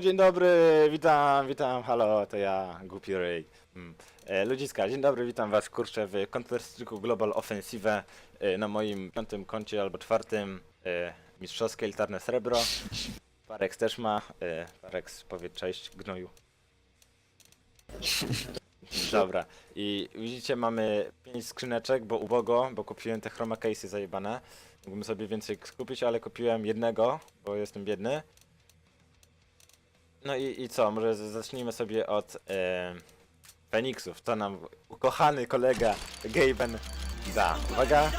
dzień dobry, witam, witam, halo, to ja, głupi ryj. Mm. E, ludziska, dzień dobry, witam was, kurczę, w Counter-Strike'u Global Offensive e, na moim piątym koncie albo czwartym, e, mistrzowskie elitarne srebro. Parex też ma, e, Parex, powiedz cześć, gnoju. Dobra, i widzicie, mamy pięć skrzyneczek, bo ubogo, bo kupiłem te chroma case'y zajebane. Mógłbym sobie więcej skupić, ale kupiłem jednego, bo jestem biedny. No i, i co, może zacznijmy sobie od e, Feniksów. Nam ukochany kolega Gaben da. Uwaga.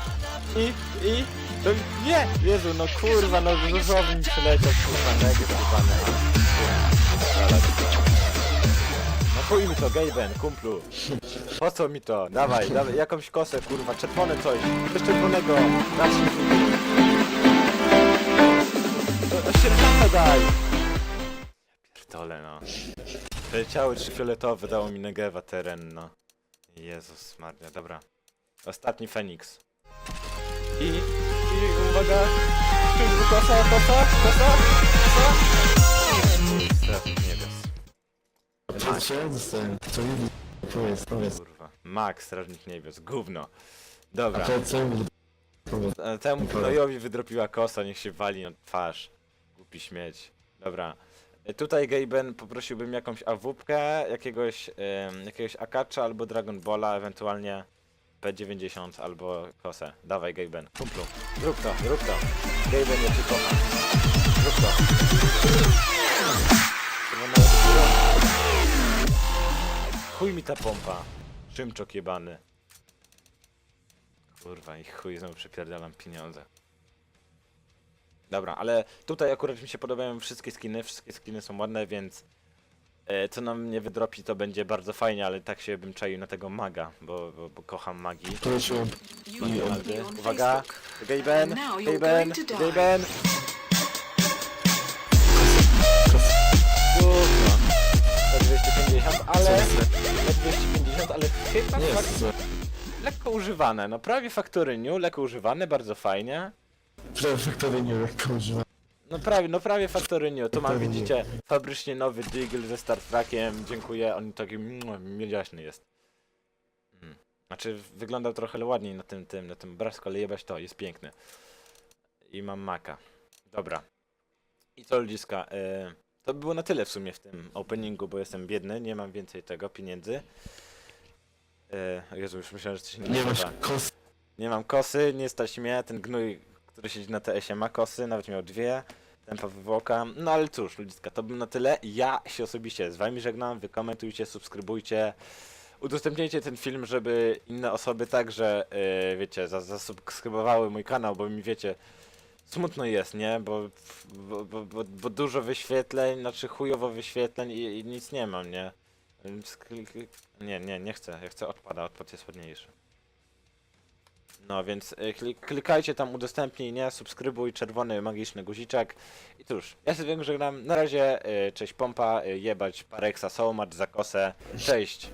I, i, to nie! Jezu, no kurwa, no różowy mi przyleciał, kurwa, negatywany. No chuj mi to, Gaben, kumplu. Po co mi to? Dawaj, dawaj, jakąś kosę, kurwa, czerwone coś. Coś czerwonego. Się. No, Sierżanta daj! Pierdolę, no. Leciały trzy fioletowe, dało mi Negewa teren, no. Jezus Maria, dobra. Ostatni Feniks. I, i uwaga. Kosa, kosa, kosa, kosa. Strażnik niebios. Co, co ja dostałem? Co mi Powiedz, powiedz. Kurwa. Max, strażnik niebios, gówno. A Dobra. to co mi Powiedz. E, Temu gnojowi wydropiła kosa, niech się wali na twarz. Głupi śmieć. Dobra. E, Tutaj Gaben poprosiłbym jakąś awupkę, jakiegoś, jakiegoś akacza albo Dragon Balla, ewentualnie P90 albo kosę. Dawaj Gaben, kumplu. Zrób to, zrób to. Gaben, ja cię kocham. Zrób to. Chuj mi ta pompa. Szymczok jebany. Kurwa i chuj, znowu przepierdalam pieniądze. Dobra, ale tutaj akurat mi się podobają wszystkie skiny, wszystkie skiny są ładne, więc e, co nam nie wydropi to będzie bardzo fajnie, ale tak się bym czaił na tego maga, bo, bo, bo kocham magii. Are Donaldy. on Uwaga, Facebook. Gaben, Now you're Gaben, going to die. Gaben. Gówno. P250, ale... P250, ale chyba Nie fakt, jest złe. lekko używane, no prawie faktory new, lekko używane, bardzo fajnie. Prefektory nie używa. No prawie, no prawie Factory New. Tu mam, widzicie, fabrycznie nowy Deagle ze Star Trekiem. Dziękuję, on taki mm, miedziaśny jest. Mm. Znaczy, wyglądał trochę ładniej na tym, tym, na tym obrazku, ale jebać to, jest piękny. I mam maka. Dobra. I co ludziska, y, to by było na tyle w sumie w tym openingu, bo jestem biedny, nie mam więcej tego, pieniędzy. Y, Jezu, już myślałem, że coś Nie masz podoba. kos. Nie mam kosy, nie stać mnie, ten gnój, który siedzi na TS-ie ma kosy, nawet miał dwie, tempa wywołka, no ale cóż, ludziska, to by na tyle, ja się osobiście z wami żegnam, wy komentujcie, subskrybujcie, udostępniajcie ten film, żeby inne osoby także, yy, wiecie, za- zasubskrybowały mój kanał, bo mi wiecie, smutno jest, nie, bo, bo, bo, bo, dużo wyświetleń, znaczy chujowo wyświetleń i, i nic nie mam, nie, nie, nie, nie chcę, ja chcę odpada, odpad jest ładniejszy. No więc y, klik, klikajcie tam udostępnij, nie? Subskrybuj, czerwony magiczny guziczek. I cóż, ja sobie żegnam. Na razie, y, cześć pompa, y, jebać Parexa, Sołmacz, za kosę. Cześć.